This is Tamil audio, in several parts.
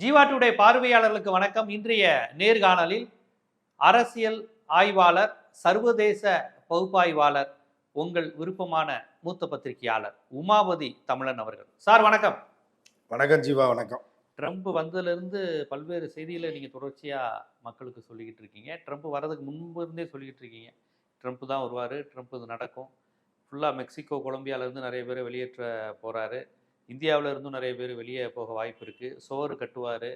ஜீவா டுடே பார்வையாளர்களுக்கு வணக்கம். இன்றைய நேர்காணலில் அரசியல் ஆய்வாளர் சர்வதேச பகுப்பாய்வாளர் உங்கள் விருப்பமான மூத்த பத்திரிகையாளர் உமாபதி தமிழன் அவர்கள். சார் வணக்கம். வணக்கம் ஜீவா வணக்கம். ட்ரம்ப் வந்ததுலேருந்து பல்வேறு செய்திகளை நீங்கள் தொடர்ச்சியாக மக்களுக்கு சொல்லிக்கிட்டு இருக்கீங்க. ட்ரம்ப் வர்றதுக்கு முன்பு இருந்தே சொல்லிக்கிட்டு இருக்கீங்க. ட்ரம்ப் தான் வருவார் ட்ரம்ப் இது நடக்கும். ஃபுல்லாக மெக்சிகோ கொலம்பியாவிலேருந்து நிறைய பேரை வெளியேற்ற போகிறாரு இந்தியாவில் இருந்தும் நிறைய பேர் வெளியே போக வாய்ப்பு இருக்குது சோறு கட்டுவார்.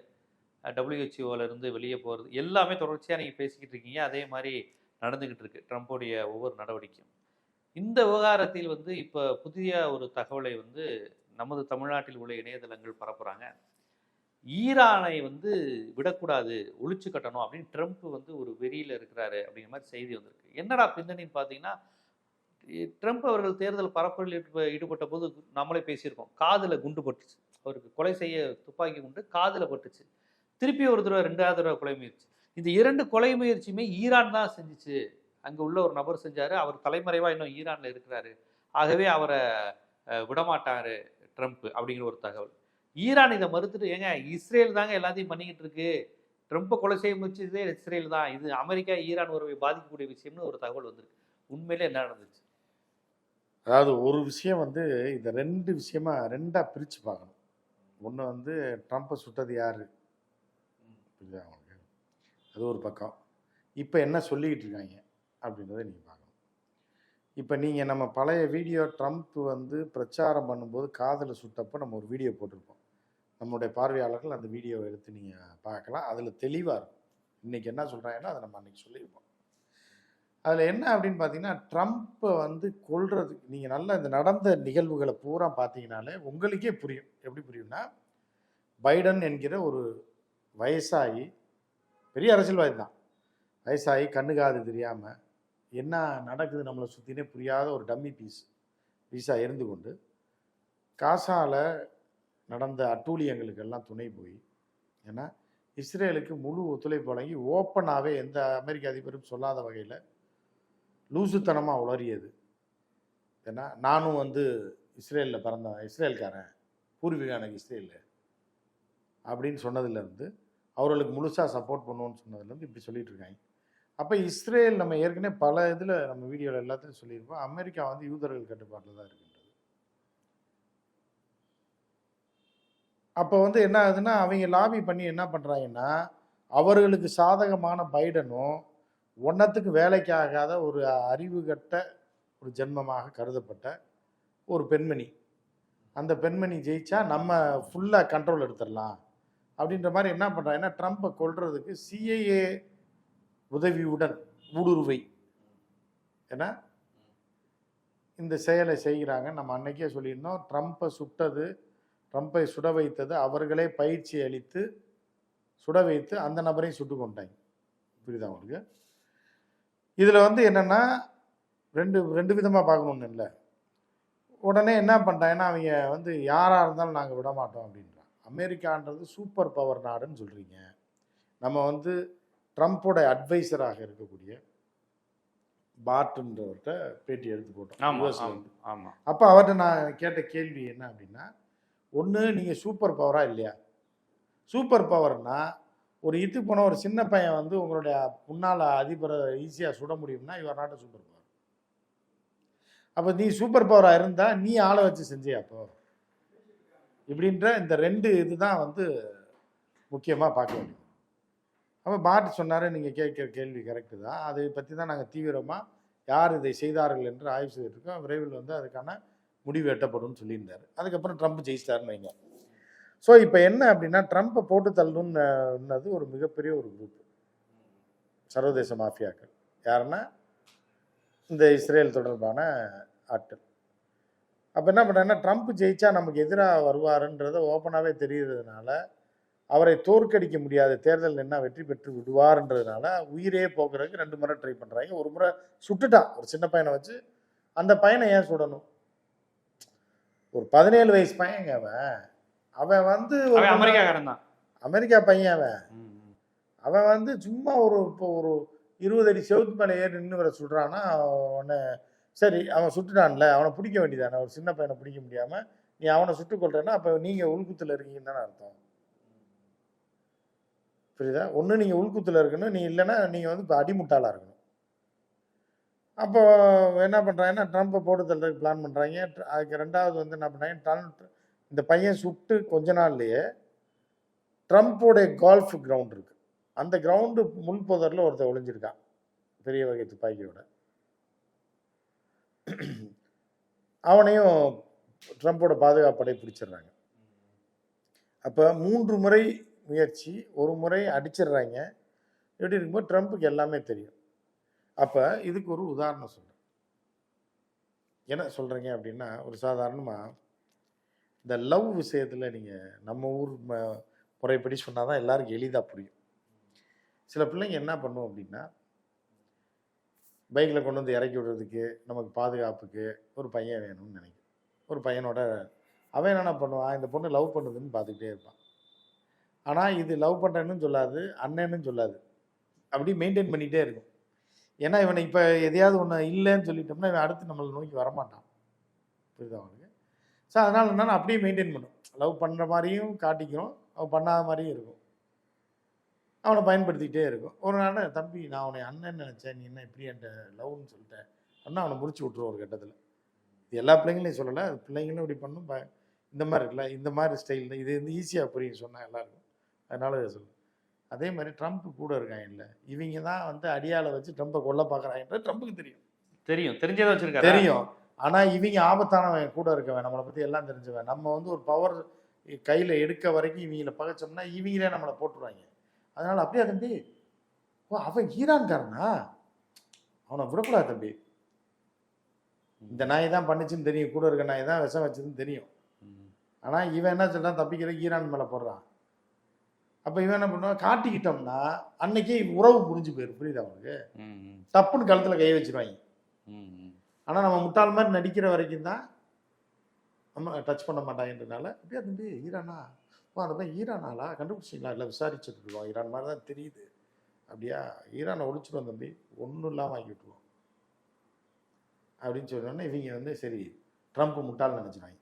இருந்து வெளியே போகிறது எல்லாமே தொடர்ச்சியாக நீங்கள் பேசிக்கிட்டு இருக்கீங்க. அதே மாதிரி நடந்துக்கிட்டு இருக்கு. ட்ரம்ப்போடைய ஒவ்வொரு நடவடிக்கையும். இந்த விவகாரத்தில் வந்து இப்போ புதிய ஒரு தகவலை வந்து நமது தமிழ்நாட்டில் உள்ள இணையதளங்கள் பரப்புகிறாங்க ஈரானை வந்து விடக்கூடாது ஒழிச்சு கட்டணும் அப்படின்னு ட்ரம்ப் வந்து ஒரு வெறியில் இருக்கிறாரு அப்படிங்கிற மாதிரி செய்தி வந்திருக்கு. என்னடா பின்னணின்னு பார்த்தீங்கன்னா ட்ரம்ப் அவர்கள் தேர்தல் பரப்புரையில் ஈடுப- ஈடுபட்ட போது நம்மளே பேசியிருக்கோம். காதில் குண்டு பட்டுச்சு. அவருக்கு கொலை செய்ய துப்பாக்கி குண்டு காதில் பட்டுச்சு. திருப்பி ஒரு தடவை ரெண்டாவது தடவை கொலை முயற்சி. இந்த இரண்டு கொலை முயற்சியுமே ஈரான் தான் செஞ்சுச்சு. அங்கே உள்ள ஒரு நபர் செஞ்சார். அவர் தலைமறைவாக இன்னும் ஈரானில் இருக்கிறாரு. ஆகவே அவரை விடமாட்டார் ட்ரம்ப் அப்படிங்கிற ஒரு தகவல். ஈரான் இதை மறுத்துட்டு ஏங்க இஸ்ரேல் தாங்க எல்லாத்தையும் பண்ணிக்கிட்டு இருக்கு. ட்ரம்ப்பை கொலை செய்ய முயற்சிதே இஸ்ரேல் தான். இது அமெரிக்கா ஈரான் உறவை பாதிக்கக்கூடிய விஷயம்னு ஒரு தகவல் வந்திருக்கு. உண்மையிலே என்ன நடந்துச்சு? அதாவது ஒரு விஷயம் வந்து இந்த ரெண்டு விஷயமா ரெண்டாக பிரித்து பார்க்கணும். ஒன்று வந்து ட்ரம்ப்பை சுட்டது யார்? புரியுதா அவங்களுக்கு அது ஒரு பக்கம். இப்போ என்ன சொல்லிக்கிட்டு இருக்காங்க அப்படின்றத நீங்கள் பார்க்கணும். இப்போ நீங்கள் நம்ம பழைய வீடியோ ட்ரம்ப் வந்து பிரச்சாரம் பண்ணும்போது காதில் சுட்டப்போ நம்ம ஒரு வீடியோ போட்டிருப்போம். நம்மளுடைய பார்வையாளர்கள் அந்த வீடியோவை எடுத்து நீங்கள் பார்க்கலாம். அதில் தெளிவாக இருக்கும். இன்றைக்கி என்ன சொல்கிறாங்கன்னா அதை நம்ம அன்றைக்கி சொல்லியிருப்போம். அதில் என்ன அப்படின்னு பார்த்தீங்கன்னா ட்ரம்ப்பை வந்து கொல்றதுக்கு நீங்கள் நல்லா இந்த நடந்த நிகழ்வுகளை பூரா பார்த்தீங்கனாலே உங்களுக்கே புரியும். எப்படி புரியும்னா பைடன் என்கிற ஒரு வயசாகி பெரிய அரசியல்வாதி தான். வயசாகி கண்ணுக்காது தெரியாமல் என்ன நடக்குது நம்மளை சுற்றினே புரியாத ஒரு டம்மி பீஸ் பீஸாக இருந்து கொண்டு காசாவில் நடந்த அட்டூழியங்களுக்கெல்லாம் துணை போய் ஏன்னா இஸ்ரேலுக்கு முழு ஒத்துழைப்பு வழங்கி ஓப்பனாகவே எந்த அமெரிக்க அதிபரும் சொல்லாத வகையில் லூசுத்தனமாக உளறியது. ஏன்னா நானும் வந்து இஸ்ரேலில் பிறந்தவன் இஸ்ரேல்காரன் பூர்வீகம் எனக்கு அப்படின்னு சொன்னதுலேருந்து அவர்களுக்கு முழுசாக சப்போர்ட் பண்ணுவோன்னு சொன்னதுலேருந்து இப்படி சொல்லிட்டு இருக்காங்க அப்போ இஸ்ரேல் நம்ம ஏற்கனவே பல இதில் நம்ம வீடியோவில் எல்லாத்தையும் சொல்லியிருப்போம். அமெரிக்கா வந்து யூதர்கள் கட்டுப்பாட்டில் தான் இருக்கின்றது. அப்போ வந்து என்ன ஆகுதுன்னா அவங்க லாபி பண்ணி என்ன பண்ணுறாங்கன்னா அவர்களுக்கு சாதகமான பைடனும் ஒன்றத்துக்கு வேலைக்கு ஆகாத ஒரு அறிவு கட்ட ஒரு ஜென்மமாக கருதப்பட்ட ஒரு பெண்மணி. அந்த பெண்மணி ஜெயிச்சா நம்ம ஃபுல்லாக கண்ட்ரோல் எடுத்துடலாம். அப்படின்ற மாதிரி என்ன பண்ணுறாங்கன்னா ட்ரம்ப்பை கொள்றதுக்கு சிஐஏ உதவியுடன் ஊடுருவை. ஏன்னா இந்த செயலை செய்கிறாங்க. நம்ம அன்னைக்கே சொல்லியிருந்தோம் ட்ரம்ப்பை சுட்டது ட்ரம்ப்பை சுட வைத்தது அவர்களே பயிற்சி அளித்து சுட வைத்து அந்த நபரையும் சுட்டு கொண்டாங்க. புரியுதா உங்களுக்கு? இதில் வந்து என்னென்னா ரெண்டு ரெண்டு விதமாக பார்க்கணுன்னு இல்லை. உடனே என்ன பண்ணிட்டாங்கன்னா அவங்க வந்து யாராக இருந்தாலும் நாங்கள் விட மாட்டோம் அப்படின்றாங்க அமெரிக்கான்றது சூப்பர் பவர் நாடுன்னு சொல்கிறீங்க நம்ம வந்து ட்ரம்ப்போட அட்வைசராக இருக்கக்கூடிய பாட்டுன்றவர்கிட்ட பேட்டி எடுத்து போட்டோம். ஆமா US ல ஆமா இருந்து. ஆமா. அப்போ அவர்கிட்ட நான் கேட்ட கேள்வி என்ன அப்படின்னா ஒன்று நீங்கள் சூப்பர் பவரா இல்லையா? சூப்பர் பவர்னா ஒரு இத்து போன ஒரு சின்ன பையன் வந்து உங்களுடைய முன்னால் அதிபரை ஈஸியாக சுட முடியும்னா இவர் நாட்டை சூப்பர் பவர் அப்போ நீ சூப்பர் பவராக இருந்தால் நீ ஆளை வச்சு செஞ்சியா அப்போ? இப்படின்ற இந்த ரெண்டு இதுதான் வந்து முக்கியமாக பார்க்க வேண்டியது. அப்போ பாட்டு சொன்னார் நீங்கள் கேட்குற கேள்வி கரெக்டு தான். அதை பற்றி தான் நாங்கள் தீவிரமாக யார் இதை செய்தார்கள் என்று ஆய்வு செய்திருக்கோம் விரைவில் வந்து அதுக்கான முடிவு எட்டப்படும்னு சொல்லியிருந்தார். அதுக்கப்புறம் ட்ரம்ப் ஜெயிச்சிட்டாருன்னு வைங்க. ஸோ இப்போ என்ன அப்படின்னா ட்ரம்ப்பை போட்டு தள்ளணும்னு ஒரு மிகப்பெரிய ஒரு குரூப். சர்வதேச மாஃபியாக்கள். யாருன்னா இந்த இஸ்ரேல் தொடர்பான ஆட்கள். அப்போ என்ன பண்ணுறாங்கன்னா ட்ரம்ப் ஜெயிச்சா நமக்கு எதிராக வருவாருன்றத ஓப்பனாகவே தெரிகிறதுனால அவரை தோற்கடிக்க முடியாத தேர்தல் என்ன வெற்றி பெற்று விடுவார்ன்றதுனால உயிரே போக்குறதுக்கு ரெண்டு முறை ட்ரை பண்ணுறாங்க ஒரு முறை சுட்டுட்டான். ஒரு சின்ன பையனை வச்சு அந்த பையனை ஏன் சுடணும்? ஒரு பதினேழு வயசு பையங்க அவன். அவன் வந்து அமெரிக்காக்காரன் தான். அமெரிக்கா பையன் அவன். அவன் வந்து சும்மா ஒரு இப்போ ஒரு இருபது அடி செவுத்து மேலே ஏறி நின்று வர சுடுறான்னா அவனை சரி அவன் சுட்டுட்டான்ல அவனை பிடிக்க வேண்டியதானே ஒரு சின்ன பையனை பிடிக்க முடியாமல் நீ அவனை சுட்டு கொள்றேன்னா அப்போ நீங்கள் உள்குத்தில் இருக்கீங்கன்னு தானே அர்த்தம். புரியுதா? ஒன்று நீங்கள் உள்குத்தில் இருக்கணும் நீ இல்லைன்னா நீங்கள் வந்து இப்போ அடிமுட்டாளாக இருக்கணும். அப்போ என்ன பண்ணுறாங்கன்னா ட்ரம்ப்பை போட்டு தள்ளுறதுக்கு பிளான் பண்ணுறாங்க அதுக்கு ரெண்டாவது வந்து என்ன பண்ணுறாங்க ட்ரம்ப் இந்த பையன் சுட்டு கொஞ்ச நாள்லயே ட்ரம்ப்போடைய கால்ஃப் கிரவுண்ட் இருக்கு. அந்த கிரவுண்டு முன்புதரில் ஒருத்தர் ஒருத்தன் ஒளிஞ்சிருக்கான். பெரிய வகை துப்பாக்கியோட. அவனையும் ட்ரம்ப்போட பாதுகாப்படை பிடிச்சிடுறாங்க. அப்போ மூன்று முறை முயற்சி ஒரு முறை அடிச்சிடுறாங்க. எப்படி இருக்கும்போது ட்ரம்ப்புக்கு எல்லாமே தெரியும். அப்போ இதுக்கு ஒரு உதாரணம் சொல்கிறேன் என்ன சொல்கிறீங்க அப்படின்னா ஒரு சாதாரணமாக இந்த லவ் விஷயத்தில் நீங்கள் நம்ம ஊர் ம முறைப்படி சொன்னால் தான் எல்லாருக்கும் எளிதாக புரியும். சில பிள்ளைங்க என்ன பண்ணும் அப்படின்னா பைக்கில் கொண்டு வந்து இறக்கி விடுறதுக்கு நமக்கு பாதுகாப்புக்கு ஒரு பையன் வேணும்னு நினைக்கும். ஒரு பையனோட அவன் என்னென்ன பண்ணுவான் இந்த பொண்ணு லவ் பண்ணுதுன்னு பார்த்துக்கிட்டே இருப்பான். ஆனால் இது லவ் பண்ணுறேன்னு சொல்லாது அண்ணன்னு சொல்லாது. அப்படி மெயின்டைன் பண்ணிகிட்டே இருக்கும். ஏன்னா இவனை இப்போ எதையாவது ஒன்று இல்லைன்னு சொல்லிட்டோம்னா இவன் அடுத்து நம்மளை நோக்கி வரமாட்டான். புரியுதா அவனுக்கு ஸோ அதனால் என்னன்னா அப்படியே மெயின்டைன் பண்ணும் லவ் பண்ணுற மாதிரியும் காட்டிக்கிறோம் அவன் பண்ணாத மாதிரியும் இருக்கும். அவனை பயன்படுத்திக்கிட்டே இருக்கும். ஒரு நாள் தம்பி நான் அவனை அண்ணன் நினச்சேன். நீ என்ன இப்படி என்கிட்ட லவ்னு சொல்லிட்டேன் அண்ணா அவனை முடிச்சு விட்ருவோம் ஒரு கட்டத்தில். இது எல்லா பிள்ளைங்களையும் சொல்லலை. பிள்ளைங்களும் இப்படி பண்ணும். ப இந்த மாதிரி இருக்குல்ல இந்த மாதிரி ஸ்டைலில் இது வந்து ஈஸியாக புரியும் சொன்னால் எல்லாருக்கும். அதனால இதை சொல்லு அதே மாதிரி ட்ரம்ப் கூட இருக்காங்க இல்லை இவங்க தான் வந்து அடியாளை வச்சு ட்ரம்ப்பை கொல்ல பார்க்குறாங்கன்றது ட்ரம்ப்புக்கு தெரியும். தெரியும். தெரிஞ்சதை வச்சிருக்காரு? தெரியும். ஆனால் இவங்க ஆபத்தானவன் கூட இருக்கவன் நம்மளை பற்றி எல்லாம் தெரிஞ்சவன். நம்ம வந்து ஒரு பவர் கையில் எடுக்க வரைக்கும் இவங்கள பகைச்சோம்னா இவங்களே நம்மளை போட்டுருவாங்க. அதனால அப்படியே தம்பி ஓ அவன் ஈரான்காரனா? அவனை விடக்கூடாது தம்பி. இந்த நாய் தான் பண்ணுச்சுன்னு தெரியும் கூட இருக்க நாய் தான் விஷம் வச்சதுன்னு தெரியும். ஆனால் இவன் என்ன சொல்றான் தப்பிக்கிற ஈரான் மேலே போடுறான். அப்போ இவன் என்ன பண்ணுவான் காட்டிக்கிட்டோம்னா அன்னைக்கே உறவு புரிஞ்சு போயிடும் புரியுதா அவனுக்கு டப்புன்னு கழுத்தில் கை வச்சிருவாங்க. ஆனால் நம்ம முட்டாள் மாதிரி நடிக்கிற வரைக்கும் தான் நம்ம டச் பண்ண மாட்டாங்கன்றனால அப்படியே தம்பி ஈரானா? ஓ அந்த மாதிரி ஈரானாலா கண்டுபிடிச்சிங்களா இல்லை விசாரிச்சுட்டு இருக்கோம் ஈரான் மாதிரி தான் தெரியுது. அப்படியா? ஈரானை ஒழிச்சிடுவோம் தம்பி. ஒன்றும் இல்லாமல் ஆக்கி விட்டுருவோம். அப்படின்னு சொன்னோன்னே இவங்க வந்து சரி ட்ரம்ப் முட்டாள் நினச்சினாங்க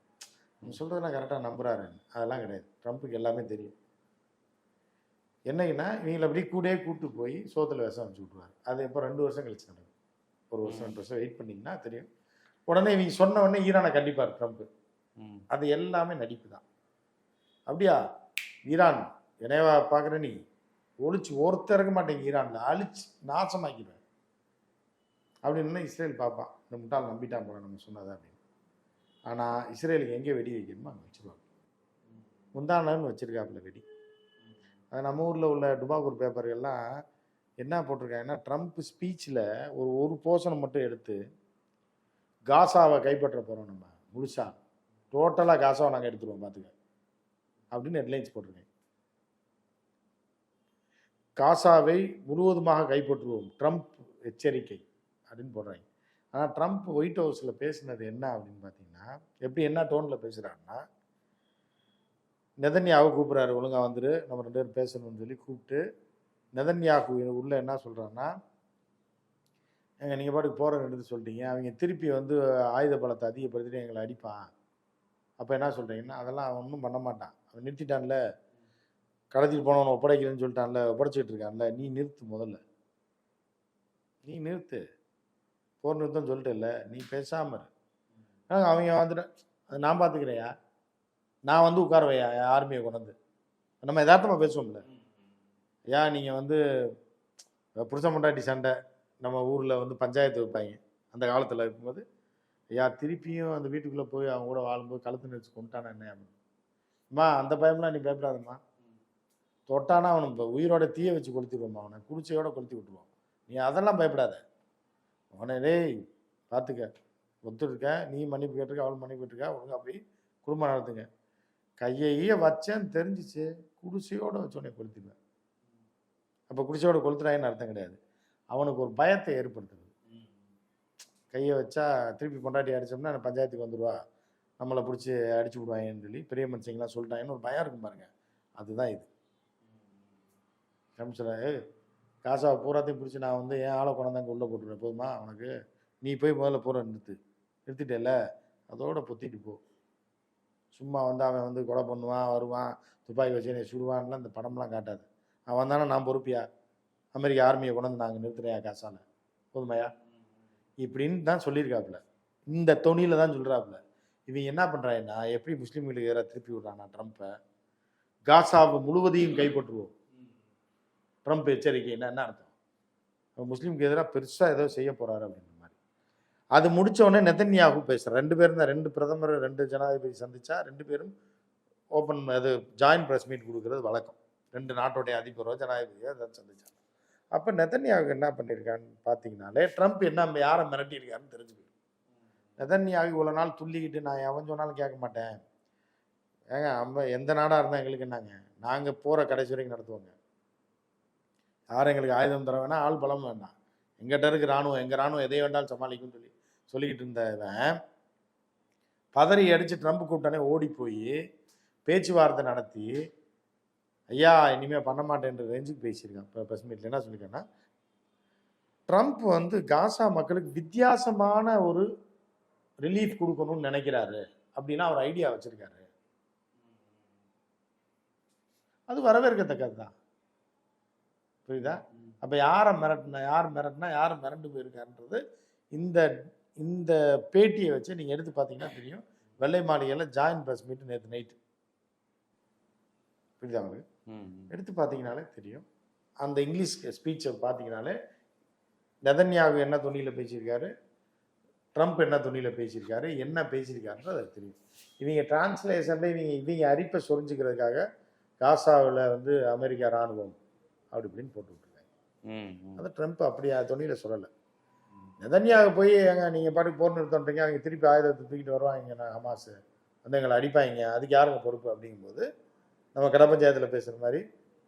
நம்ம சொல்கிறதெல்லாம் கரெக்டாக நம்புறாருன்னு அதெல்லாம் கிடையாது. ட்ரம்ப்புக்கு எல்லாமே தெரியும். என்னைக்குன்னா இவங்களை அப்படியே கூட கூட்டு போய் சோத்தில் விஷம் அமைச்சு விட்ருவார் அது எப்போ? ரெண்டு வருஷம் கழிச்சு நடக்கும். ஒரு வருஷம் ரெண்டு வருஷம் வெயிட் பண்ணிங்கன்னா தெரியும். உடனே இவங்க சொன்ன உடனே ஈரானை கண்டிப்பார் ட்ரம்ப். அது எல்லாமே நடிப்பு தான். அப்படியா? ஈரான் என்னையவா பார்க்குற நீ? ஒழிச்சு ஒருத்தர் இருக்க மாட்டேங்க ஈரானில். அழிச்சு நாசமாக்கிடுவேன் அப்படின்னு இஸ்ரேல் பார்ப்பான். இந்த முட்டாள் நம்பிட்டான் போல நம்ம சொன்னதா அப்படின்னு. ஆனால் இஸ்ரேலுக்கு எங்கே வெடி வைக்கணுமோ அங்கே வச்சிருவாங்க. முந்தானன்னு வச்சிருக்காப்புல வெடி. அது நம்ம ஊரில் உள்ள டுபாகூர் பேப்பர்கள்லாம் என்ன போட்டிருக்காங்கன்னா ட்ரம்ப் ஸ்பீச்சில் ஒரு ஒரு போர்ஷனை மட்டும் எடுத்து காசாவை கைப்பற்ற போகிறோம் நம்ம முழுசா. டோட்டலாக காசாவை நாங்கள் எடுத்துருவோம் பார்த்துக்க அப்படின்னு ஹெட்லைன்ஸ் போட்டிருக்கேன் காசாவை முழுவதுமாக கைப்பற்றுவோம் ட்ரம்ப் எச்சரிக்கை அப்படின்னு போடுறாங்க. ஆனால் ட்ரம்ப் ஒயிட் ஹவுஸில் பேசினது என்ன அப்படின்னு பார்த்தீங்கன்னா எப்படி என்ன டோனில் பேசுகிறாருன்னா நெதன்யாவை கூப்பிட்றாரு ஒழுங்காக வந்துட்டு நம்ம ரெண்டு பேரும் பேசணும்னு சொல்லி கூப்பிட்டு நெதன்யாகு உள்ள என்ன சொல்கிறான்னா எங்க நீங்கள் பாட்டுக்கு போகிற சொல்லிட்டீங்க. அவங்க திருப்பி வந்து ஆயுத பலத்தை அதிகப்படுத்திட்டு எங்களை அடிப்பான். அப்போ என்ன சொல்கிறீங்கன்னா அதெல்லாம் அவன் ஒன்றும் பண்ண மாட்டான். அவன் நிறுத்திட்டான்ல. கடத்திட்டு போனவனை ஒப்படைக்கிறேன்னு சொல்லிட்டான்ல. ஒப்படைச்சிட்டு இருக்கான்ல. நீ நிறுத்து முதல்ல. நீ நிறுத்து. போர் நிறுத்தம் சொல்லிட்டல நீ பேசாமல் அவங்க வந்துட்டு அது நான் பார்த்துக்கிறேயா நான் வந்து உட்கார வையா ஆர்மியை கொண்டு வந்து. நம்ம யதார்த்தமாக பேசுவோம்ல. ஏன் நீங்கள் வந்து புருஷன் பொண்டாட்டி சண்டை நம்ம ஊரில் வந்து பஞ்சாயத்து வைப்பாங்க. அந்த காலத்தில் இருக்கும்போது ஐயா திருப்பியும் அந்த வீட்டுக்குள்ளே போய் அவங்க கூட வாழும்போது கழுத்து நெரிச்சு கொண்டுட்டானா என்ன அம்மா அந்த பயம்லாம் நீ பயப்படாதம்மா. தொட்டானா அவனை இப்போ உயிரோட தீயை வச்சு கொளுத்திடுவோம்மா அவனை. குடிச்சையோட கொளுத்தி விட்டுருவோம். நீ அதெல்லாம் பயப்படாத. அவனை டேய் பார்த்துக்க ஒத்துருக்க நீ மன்னிப்பு கேட்டிருக்க அவள் மன்னிப்பு கேட்டிருக்கா. ஒழுங்காக போய் குடும்பம் நடத்துங்க. கையையே வச்சேன்னு தெரிஞ்சிச்சு. குடிசையோட வச்சு உடனே கொளுத்திடுவேன். அப்போ குடிச்சோட கொளுத்துறாங்கன்னு அர்த்தம் கிடையாது. அவனுக்கு ஒரு பயத்தை ஏற்படுத்துறது கையை வச்சா திருப்பி பொண்டாட்டி அடிச்சோம்னா அந்த பஞ்சாயத்துக்கு வந்துடுவா நம்மளை பிடிச்சி அடிச்சு விடுவாங்கன்னு சொல்லி பெரிய மனுஷங்களாம் சொல்லிட்டாங்கன்னு ஒரு பயம் இருக்கும் பாருங்க. அதுதான் இது. கமிஷன காசாவை பூராத்தையும் பிடிச்சி நான் வந்து என் ஆளை கொண்டாந்து உள்ளே போட்டுருவேன். போதுமா அவனுக்கு? நீ போய் முதல்ல பூரா நிறுத்து. நிறுத்திட்டேல அதோட பொத்திட்டு போ. சும்மா வந்து அவன் வந்து கொலை பண்ணுவான் வருவான் துப்பாக்கி வச்சு என்னை சுடுவான்லாம் இந்த படம்லாம் காட்டாது. அவன் தானே நான் பொறுப்பியா? அமெரிக்க ஆர்மியை கொண்டு வந்து நாங்கள் நிறுத்துறையா காசால. போதுமையா? இப்படின்னு தான் சொல்லியிருக்காப்புல. இந்த தொனியில் தான் சொல்கிறாப்புல இவங்க என்ன பண்ணுறாங்கன்னா எப்படி முஸ்லீம்களுக்கு எதிராக திருப்பி விடுறானா ட்ரம்ப்பை காசாவை முழுவதையும் கைப்பற்றுவோம். ட்ரம்ப் எச்சரிக்கைன்னா என்ன என்ன அர்த்தம்? அவன் முஸ்லீமுக்கு எதிராக பெருசாக ஏதோ செய்ய போகிறாரு அப்படின்ற மாதிரி. அது முடிச்ச உடனே நெதன்யாகு பேசுகிறார் ரெண்டு பேரும் தான் ரெண்டு பிரதமர் ரெண்டு ஜனாதிபதி சந்தித்தா ரெண்டு பேரும் ஓப்பன் அது ஜாயின்ட் ப்ரெஸ் மீட் கொடுக்கறது வழக்கம். ரெண்டு நாட்டோடைய அதிபரோ ஜனாதிபதியோ அதை சந்திச்சாங்க. அப்போ நெதன்யாவுக்கு என்ன பண்ணியிருக்கான்னு பார்த்தீங்கனாலே ட்ரம்ப் என்ன யாரை மிரட்டியிருக்காருன்னு தெரிஞ்சுக்கணும். நெதன்யாவுக்கு இவ்வளோ நாள் துள்ளிக்கிட்டு நான் எவன் சொன்னாலும் கேட்க மாட்டேன். ஏங்க நம்ம எந்த நாடாக இருந்தால் எங்களுக்கு என்னங்க? நாங்கள் போகிற கடைசி வரைக்கும் நடத்துவோங்க. யாரும் எங்களுக்கு ஆயுதம் தர வேணாம் ஆள் பலம் வேண்டாம். எங்கிட்ட இருக்கு ராணுவம் எங்கள் ராணுவம் எதை வேண்டாலும் சமாளிக்கும்னு சொல்லி சொல்லிக்கிட்டு இருந்தவன் பதறி அடித்து ட்ரம்ப் கூப்பிட்டானே ஓடி போய் பேச்சுவார்த்தை நடத்தி ஐயா இனிமேல் பண்ண மாட்டேன்ற ரேஞ்சுக்கு பேசியிருக்கான். இப்போ ப்ரெஸ் மீட்டில் என்ன சொல்லியிருக்கேன்னா ட்ரம்ப் வந்து காசா மக்களுக்கு வித்தியாசமான ஒரு ரிலீஃப் கொடுக்கணும்னு நினைக்கிறாரு அப்படின்னா அவர் ஐடியா வச்சிருக்காரு. அது வரவேற்கத்தக்கது தான் புரியுதா? அப்போ யாரை மிரட்டினா யார் மிரட்டினா யார் மிரண்டு போயிருக்காருன்றது இந்த இந்த பேட்டியை வச்சு நீங்கள் எடுத்து பார்த்தீங்கன்னா தெரியும். வெள்ளை மாளிகையில் ஜாயின் ப்ரெஸ் மீட் நேற்று நைட்டு புரியுதா உங்களுக்கு? எடுத்து பார்த்தீங்கனாலே தெரியும். அந்த இங்கிலீஷ் ஸ்பீச்சை பார்த்தீங்கனாலே நெதன்யாகு என்ன துணியில் பேசியிருக்காரு? ட்ரம்ப் என்ன துணியில் பேசியிருக்காரு? என்ன பேசியிருக்காருன்றது அது தெரியும். இவங்க டிரான்ஸ்லேஷனில் இவங்க இவங்க அரிப்பை சொரிஞ்சுக்கிறதுக்காக காசாவில் வந்து அமெரிக்கா ராணுவம் அப்படி இப்படின்னு போட்டு விட்டுருக்காங்க. அது ட்ரம்ப் அப்படி துணியில் சொல்லலை. நெதன்யாக போய் ஏங்க நீங்கள் பாட்டுக்கு போர் நிறுத்தன்றீங்க அவங்க திருப்பி ஆயுதத்தை தூக்கிட்டு வருவாங்க நான் ஹமாஸ். வந்து எங்களை அடிப்பாங்க அதுக்கு யாருங்க பொறுப்பு? அப்படிங்கும்போது நம்ம கட பஞ்சாயத்தில் பேசுகிற மாதிரி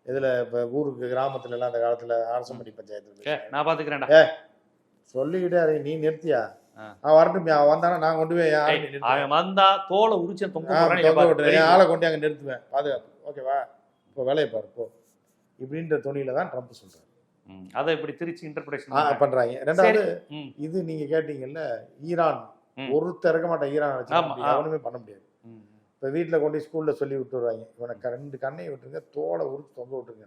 இதில் இப்போ ஊருக்கு கிராமத்துல எல்லாம் அந்த காலத்தில் அரசம்படி பஞ்சாயத்தில் நான் பாத்துக்கிறேன்டா. சொல்லிக்கிட்டே நீ நிறுத்தியா. அவன் வரட்டும் அவன் வந்தானா நான் கொண்டு போய். அவன் வந்தா தோலை உரிச்சு தொங்க. விட்டுறேன். ஆளை. கொண்டு அங்கே நிறுத்துவேன். பாதுகாப்பு. ஓகேவா இப்போ வேலையை பாரு போ. இப்படின்ற துணியில தான் ட்ரம்ப் சொல்றாரு. அதை இப்படி திருச்சி இன்டர்பிரேஷன் பண்றாங்க. ரெண்டாவது இது நீங்க கேட்டீங்கல்ல ஈரான். ஒருத்தர் இருக்க மாட்டான். ஈரான். எவனுமே பண்ண முடியாது. இப்போ வீட்டில் கொண்டு ஸ்கூல்ல சொல்லி விட்டு வருவாங்க இவனை ரெண்டு கண்ணையை விட்டுருங்க தோலை உரிச்சு தொங்க விட்டுருங்க.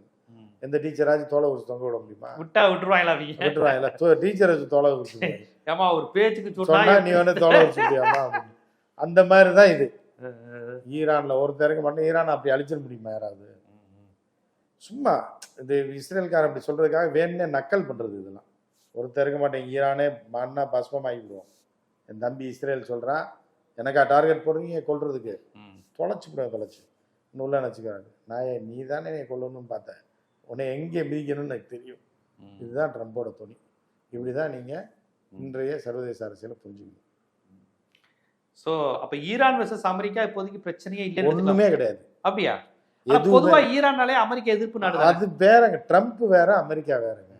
எந்த டீச்சராச்சும் தோலை உரிச்சு தொங்க விட முடியுமா? விட்டா விட்டுருவாங்களா அவங்க விட்டுருவாங்கல்ல டீச்சரை வச்சு தோலை உரிச்சு ஏமா ஒரு பேச்சுக்கு சொன்னா நீ வந்து தோலை உரிச்சு முடியாமா அப்படின்னு. அந்த மாதிரி தான் இது ஈரான்ல ஒருத்தர் இருக்க மாட்டேன் ஈரான் அப்படி அழிச்சிட முடியுமா யாராவது? சும்மா இது இஸ்ரேல்காரன் அப்படி சொல்றதுக்காக வேணும்னே நக்கல் பண்றது இதெல்லாம். ஒருத்தர் இருக்க மாட்டேன் ஈரானே மண்ணா பஸ்மம் ஆகிடுவோம் என் தம்பி இஸ்ரேல் சொல்றான் எனக்கா டார்கெட் போடுறீங்க கொல்றதுக்கு. ம், தொலைச்சு. உள்ள நினச்சிக்கிறாங்க நான் நீ தானே என்னை கொல்லணும்னு பார்த்தேன் உன்னை எங்கே மிதிக்கணும்னு எனக்கு தெரியும். இதுதான் ட்ரம்போட துணி இப்படி தான் நீங்கள் இன்றைய சர்வதேச அரசியலை புரிஞ்சுக்கணும். சோ அப்ப ஈரான் வெர்சஸ் அமெரிக்கா இப்போதைக்கு பிரச்சனையே இல்லைன்னு ஒண்ணுமே கிடையாது. அப்படியா? பொதுவா ஈரான்னாலே அமெரிக்க எதிர்ப்பு நாடு. அது வேறங்க. ட்ரம்ப் வேற அமெரிக்கா வேறங்க.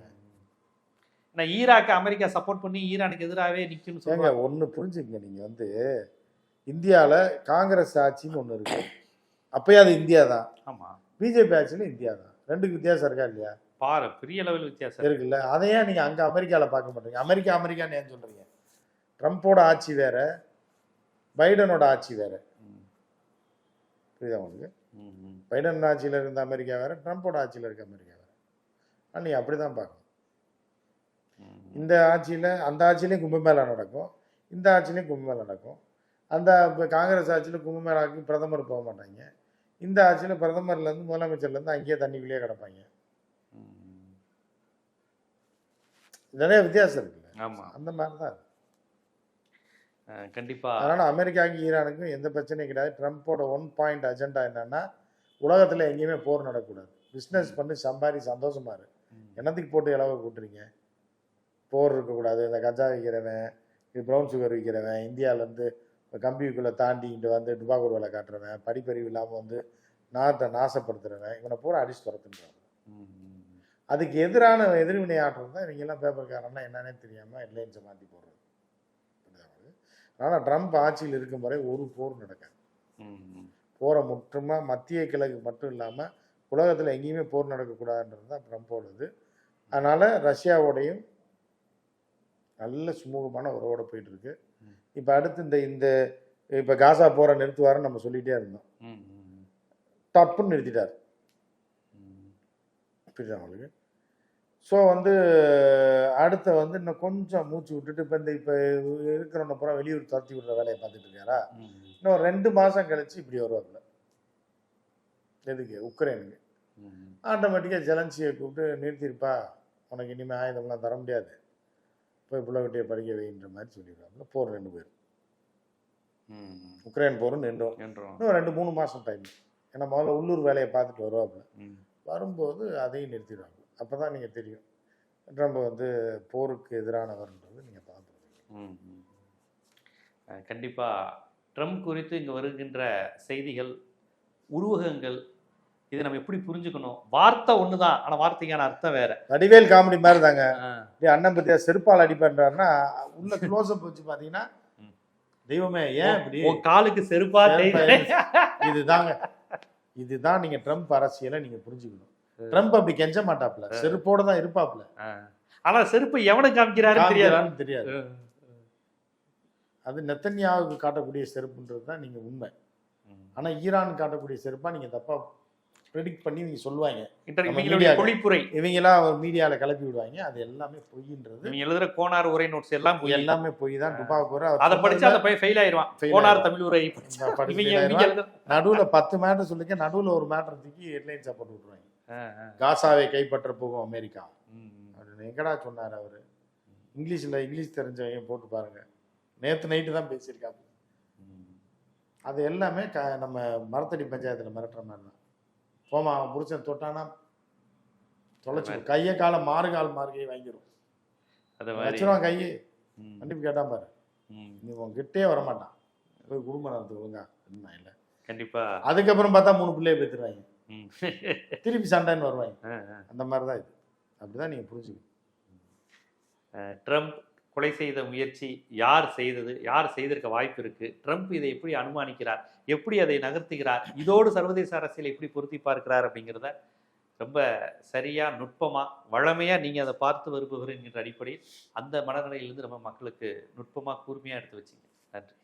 நான் ஈராக்கு அமெரிக்கா சப்போர்ட் பண்ணி ஈரானுக்கு எதிராகவே ஏங்க சொல்றாங்க ஒன்று புரிஞ்சுக்கங்க. நீங்கள் வந்து இந்தியாவில் காங்கிரஸ் ஆட்சின்னு ஒன்று இருக்கு. அப்பயே அது இந்தியா தான். ஆமா. பிஜேபி ஆட்சியிலும் இந்தியா தான். ரெண்டுக்கு வித்தியாசம் இருக்கா இல்லையா? பாரு பெரிய லெவல் வித்தியாசம். இருக்குல்ல. அதை ஏன் நீங்கள் அங்கே அமெரிக்காவில் பார்க்க மாட்டீங்க. அமெரிக்கா அமெரிக்கான்னு ஏன் சொல்கிறீங்க ட்ரம்ப்போட ஆட்சி வேற பைடனோட ஆட்சி வேற. புரியுதா உங்களுக்கு. பைடன் ஆட்சியில் இருந்த அமெரிக்கா வேற ட்ரம்ப்போட ஆட்சியில் இருக்க அமெரிக்கா வேற. ஆனால் நீ அப்படி தான் பார்க்கணும். இந்த ஆட்சியில் அந்த ஆட்சியிலையும் கும்பமேளா நடக்கும். இந்த ஆட்சியிலையும் கும்பமேளா நடக்கும். அந்த இப்போ காங்கிரஸ் ஆட்சியில் கும்பமேளாவுக்கு பிரதமர் போக மாட்டாங்க. இந்த ஆட்சியில் பிரதமர்லேருந்து முதலமைச்சர்லேருந்து அங்கேயே தண்ணிக்குள்ளேயே கிடப்பாங்க. நிறைய வித்தியாசம் இருக்குல்ல. ஆமா. அந்த மாதிரி தான் இருக்கு. அஹ், கண்டிப்பா. அதனால் அமெரிக்காவுக்கும் ஈரானுக்கும் எந்த பிரச்சனையும் கிடையாது. ட்ரம்ப்போட ஒன் பாயிண்ட் அஜெண்டா என்னன்னா உலகத்தில் எங்கேயுமே போர் நடக்கக்கூடாது. பிஸ்னஸ் பண்ணி சம்பாதி சந்தோஷமா இரு. என்னத்துக்கு போட்டு இலவை கூட்டுறீங்க? போர் இருக்கக்கூடாது. இந்த கஞ்சா விற்கிறவன் ப்ரௌன் சுகர் விற்கிறவன் இந்தியாவிலேருந்து கம்பிக்குள்ளே தாண்டிக்கிட்டு வந்து டுபாக்கூர் வேலை காட்டுறவன் படிப்பறிவு இல்லாமல் வந்து நாட்டை நாசப்படுத்துறவன் இவனை பூரா அடிச்சு துரத்துன்றாங்க. அதுக்கு எதிரான எதிர்வினை ஆற்றல் தான் இவங்கெல்லாம் பேப்பர்காரன்னா என்னன்னே தெரியாமல் ஹெட்லைன்ஸை மாற்றி போடுறது. ஆனால் ட்ரம்ப் ஆட்சியில் இருக்கும் வரை ஒரு போர் நடக்காது. போரை முற்றுமா மத்திய கிழக்கு மட்டும் இல்லாமல் உலகத்தில் எங்கேயுமே போர் நடக்கக்கூடாதுன்றது தான் ட்ரம்ப்போடது. அதனால் ரஷ்யாவோடையும் நல்ல சுமூகமான உறவோடு போயிட்டுருக்கு இப்போ அடுத்து இந்த இந்த இப்போ காசா போரை நிறுத்துவாருன்னு நம்ம சொல்லிகிட்டே இருந்தோம். டப்புன்னு நிறுத்திட்டார். புரியுதா உங்களுக்கு? ஸோ வந்து அடுத்த வந்து இன்னும் கொஞ்சம் மூச்சு விட்டுட்டு இப்போ இந்த இப்போ இருக்கிறவன பூரா வெளியூர் துரத்தி விடுற வேலையை பார்த்துட்டு இருக்காரா. இன்னும் ரெண்டு மாதம் கழிச்சு இப்படி வருவாப்புல எதுக்கு? உக்ரைனுக்கு. ஆட்டோமேட்டிக்காக ஜெலன்சியை கூப்பிட்டு நிறுத்திருப்பா. உனக்கு இனிமேல் ஆயுதம்லாம் தர முடியாது. போய் புள்ளவட்டியை படிக்க வைன்ற மாதிரி சொல்லிடுவாப்புல போர் ரெண்டு பேரும் ம். உக்ரைன் போரும் நின்றோம். இன்னும் ரெண்டு மூணு மாதம் டைம் ஏன்னா முதல்ல உள்ளூர் வேலையை பார்த்துட்டு வருவாப்புல. வரும்போது அதையும் நிறுத்திடுவாங்க அப்போ தான் நீங்கள் தெரியும் ட்ரம்ப் வந்து போருக்கு எதிரானவர்ன்றது நீங்கள் பார்த்துருவீங்க ம், ம். அஹ் கண்டிப்பா ட்ரம்ப் குறித்து இங்க வருகின்ற செய்திகள் உருவகங்கள் இதை நம்ம எப்படி புரிஞ்சுக்கணும்? வார்த்தை ஒண்ணுதான். ஆனா வார்த்தைக்கான அர்த்தம் வேற. வடிவேல் காமெடி மாதிரி தாங்க. அண்ணன் பத்தியா செருப்பால் அடி பண்றாருன்னா உள்ள க்ளோஸ்அப் வச்சு பார்த்தீங்கன்னா. தெய்வமே ஏன் இப்படி? காலுக்கு செருப்பா இதுதாங்க. இதுதான் நீங்க ட்ரம்ப் அரசியலை நீங்க புரிஞ்சுக்கணும். ட்ரம்ப் அப்படி கெஞ்ச மாட்டாப்ல செருப்போட தான் இருப்பாப்ல. ஆனா செருப்பு எவனுக்கு காமிக்கிறாருன்னு தெரியாது. காமிக்கிறான்னு தெரியாது அது நெத்தன்யாவுக்கு காட்டக்கூடிய செருப்புன்றது தான் நீங்க உண்மை. ஆனா ஈரான் காட்டக்கூடிய செருப்பா நீங்க தப்பா ப்ரெடிக்ட் பண்ணி நீங்க சொல்லுவாங்க. பொழிப்புரை. இவங்கெல்லாம் ஒரு மீடியால கிளப்பி விடுவாங்க. அது எல்லாமே பொய்ன்றது. நீங்க எழுதுற கோனார் உரை நோட்ஸ் எல்லாம் போய். எல்லாமே பொய் தான். துபா போற அதை படிச்சு அந்த பையன் ஃபெயில் ஆயிருவான். Fail கோனார் ஆயிடுவான். தமிழ் உரை இவங்க இவங்க நடுவுல பத்து மேட்டர் சொல்லிக்க நடுவுல ஒரு மேட்டர் தூக்கி ஹெட்லைன்ஸா போட்டு அஹ். காசாவை கைப்பற்ற போகும் அமெரிக்கா. அப்படின்னு எங்கடா சொன்னார் அவரு? இங்கிலீஷ்ல இங்கிலீஷ் தெரிஞ்சவங்க போட்டு பாருங்க. நேத்து நைட்டு தான் பேசியிருக்காங்க. அது எல்லாமே க நம்ம மரத்தடி பஞ்சாயத்துல மிரட்டுற மாதிரி தான். போமா அவன் புருஷன் தொட்டானா தொலைச்சு கையை காலை மாறு கால் மார்கையை வாங்கிடும் வச்சிருவான் கையை. ம், கண்டிப்பா கேட்டான் பாரு. நீ உன் கிட்டே வரமாட்டான். போய் குடும்பம் நடத்து ஒழுங்கா இல்லை. கண்டிப்பா. அதுக்கப்புறம் பார்த்தா மூணு பிள்ளைய ம். திருப்பி சண்டைன்னு வருவாங்க. அந்த மாதிரி தான் இது. அப்படிதான் நீங்க புரிஞ்சுக்கணும். ட்ரம்ப் கொலை செய்த முயற்சி யார் செய்தது? யார் செய்திருக்க வாய்ப்பு இருக்கு? ட்ரம்ப் இதை எப்படி அனுமானிக்கிறார்? எப்படி அதை நகர்த்துகிறார்? இதோடு சர்வதேச அரசியல் எப்படி பொருத்தி பார்க்கிறார் அப்படிங்கிறத ரொம்ப சரியா நுட்பமா வழமையா நீங்க அதை பார்த்து வருபவர் என்கின்ற அடிப்படையில் அந்த மனநிலையிலிருந்து நம்ம மக்களுக்கு நுட்பமா கூர்மையா எடுத்து வச்சீங்க. நன்றி.